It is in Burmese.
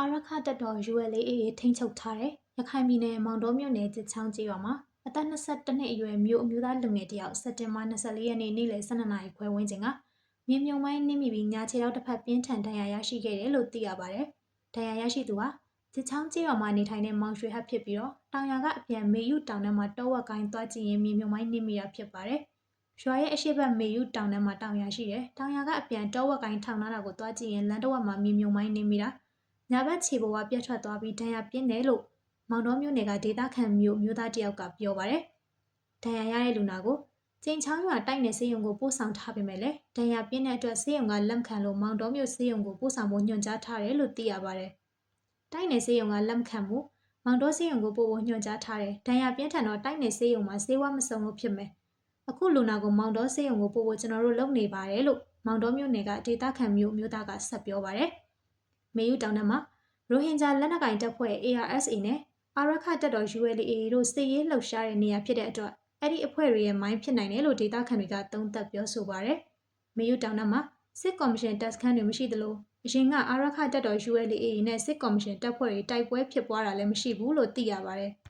အာရခတက်တော် ULA ထိန်းချုပ်ထားတဲ့ရခိုင်ပြည်နယ်မောင်တော်မြို့နယ်စစ်ချောင်းကျေးရွာမှာအသက်22နှစ်အရွယ်မြို့အမျိုးသားလူငယ်တစ်ယောက်စက်တင်ဘာ24ရက်နေ့နေ့လယ်12နာရီခွဲဝန်းကျင်ကမြေမြုံမိုင်းနင်းမိပြီးညာခြေထောက်တစ်ဖက်ပြင်းထန်ဒဏ်ရာရရှိခဲ့တယ်လို့သိရပါတယ်။ဒဏ်ရာရရှိသူဟာစစ်ချောင်းကျေးရွာမှာနေထိုင်တဲ့မောင်ရွှေဟတ်ဖြစ်ပြီးတော့တောင်ရွာကအပြန်မေယူတောင်ထဲမှာတောဝက်ကိုင်းသွားကြည့်ရင်မြေမြုံမိုင်းနင်းမိတာဖြစ်ပါတယ်။ရွာရဲ့အရှိတ်ဘက်မေယူတောင်ထဲမှာတောင်ရွာရှိတယ်။တောင်ရွာကအပြန်တောဝက်ကိုင်းထောင်ထားတာကိုသွားကြည့်ရင်လမ်းတစ်ဝက်မှာမြေမြုံမိုင်းနင်းမိတာ။ ညာဘက်ခြေပေါ်ကပြတ်ထွက်သွားပြီးဒဏ်ရာပြင်းတယ်လို့မောင်တော်မြို့နယ်ကဒေသခံမျိုးမျိုးသားတယောက်ကပြောပါတယ်။ဒဏ်ရာရတဲ့လူနာကိုကျင်းချောင်းရွာတိုက်နယ်စေယုံကိုပို့ဆောင်ထားပေမဲ့လည်းဒဏ်ရာပြင်းတဲ့အတွက်စေယုံကလက်မခံလို့မောင်တော်မြို့စေယုံကိုပို့ဆောင်ဖို့ညွှန်ကြားထားတယ်လို့သိရပါတယ်။တိုက်နယ်စေယုံကလက်မခံမှုမောင်တော်စေယုံကိုပို့ဖို့ညွှန်ကြားထားတယ်။ဒဏ်ရာပြင်းထန်တော့တိုက်နယ်စေယုံမှာစေဝါမစုံလို့ဖြစ်မယ်။အခုလူနာကိုမောင်တော်စေယုံကိုပို့ဖို့ကျွန်တော်တို့လုပ်နေပါတယ်လို့မောင်တော်မြို့နယ်ကဒေသခံမျိုးမျိုးသားကဆက်ပြောပါတယ်။ မေယူတောင်ထဲမှာရိုဟင်ဂျာလက်နက်ကိုင်တပ်ဖွဲ့ ARSA နဲ့အာရခတပ်တော် ULA တို့စစ်ရေးလှုပ်ရှားတဲ့နေရာဖြစ်တဲ့အတွက်အဲ့ဒီအဖွဲ့တွေရဲ့မိုင်းဖြစ်နိုင်တယ်လို့ဒေသခံတွေကသုံးသပ်ပြောဆိုပါရယ်။မေယူတောင်ထဲမှာစစ်ကော်မရှင်တပ်စခန်းတွေမရှိသလိုအရင်ကအာရခတပ်တော် ULA နဲ့စစ်ကော်မရှင်တပ်ဖွဲ့တွေတိုက်ပွဲဖြစ်ပွားတာလည်းမရှိဘူးလို့သိရပါရယ်။